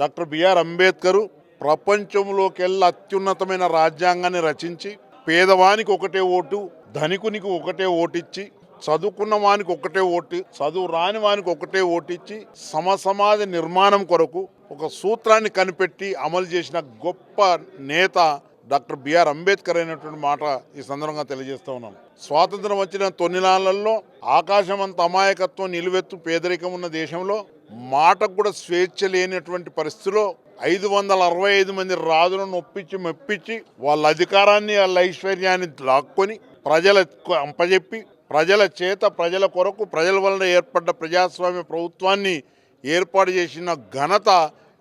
Doctor BR Ambedkar ప్రపంచంలోకెల్లా అత్యున్నతమైన రాజ్యాంగాన్ని రచించి పేదవానికి ఒకటే ఓటు ధనికునికి ఒకటే ఓటిచ్చి చదువుకున్న వానికి ఒకటే ఓటు చదువు రాని వానికి ఒకటే ఓటిచ్చి సమసమాజ నిర్మాణం కొరకు ఒక సూత్రాన్ని కనిపెట్టి అమలు చేసిన గొప్ప నేత డాక్టర్ బిఆర్ అంబేద్కర్ అయినటువంటి మాట ఈ సందర్భంగా తెలియజేస్తూ ఉన్నాను స్వాతంత్రం వచ్చిన తొన్నిలాలలో ఆకాశం అంత అమాయకత్వం నిలువెత్తు పేదరికం ఉన్న దేశంలో మాటకు కూడా స్వేచ్ఛ లేనటువంటి పరిస్థితిలో ఐదు వందల అరవై ఐదు మంది రాజులను ఒప్పించి మెప్పించి వాళ్ళ అధికారాన్ని వాళ్ళ ఐశ్వర్యాన్ని లాక్కొని ప్రజల అంపజెప్పి ప్రజల చేత ప్రజల కొరకు ప్రజల వలన ఏర్పడ్డ ప్రజాస్వామ్య ప్రభుత్వాన్ని ఏర్పాటు చేసిన ఘనత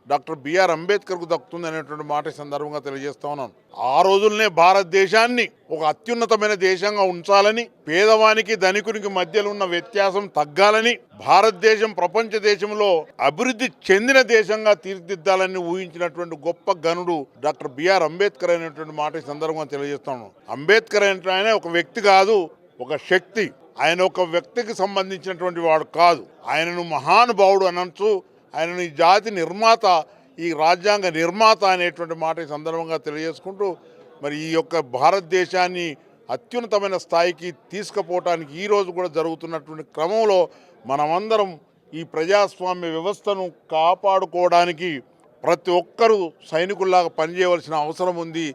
డాక్టర్ బిఆర్ అంబేద్కర్కు దక్కుతుంది అనేటువంటి మాట సందర్భంగా తెలియజేస్తా ఉన్నాను. ఆ రోజుల్నే భారతదేశాన్ని ఒక అత్యున్నతమైన దేశంగా ఉంచాలని పేదవానికి ధనికునికి మధ్యలో ఉన్న వ్యత్యాసం తగ్గాలని భారతదేశం ప్రపంచ దేశంలో అభివృద్ధి చెందిన దేశంగా తీర్చిదిద్దాలని ఊహించినటువంటి గొప్ప గనుడు డాక్టర్ బిఆర్ అంబేద్కర్ అనేటువంటి మాట సందర్భంగా తెలియజేస్తాను అంబేద్కర్ అంటే ఆయన ఒక వ్యక్తి కాదు ఒక శక్తి. ఆయన ఒక వ్యక్తికి సంబంధించినటువంటి వాడు కాదు. ఆయనను మహానుభావుడు అనొచ్చు ఆయన ఈ జాతి నిర్మాత ఈ రాజ్యాంగ నిర్మాత అనేటువంటి మాట ఈ సందర్భంగా తెలియజేసుకుంటూ మరి ఈ యొక్క భారతదేశాన్ని అత్యున్నతమైన స్థాయికి తీసుకుపోవటానికి ఈ రోజు కూడా జరుగుతున్నటువంటి క్రమంలో మనమందరం ఈ ప్రజాస్వామ్య వ్యవస్థను కాపాడుకోవడానికి ప్రతి ఒక్కరూ సైనికుల్లాగా పనిచేయవలసిన అవసరం ఉంది.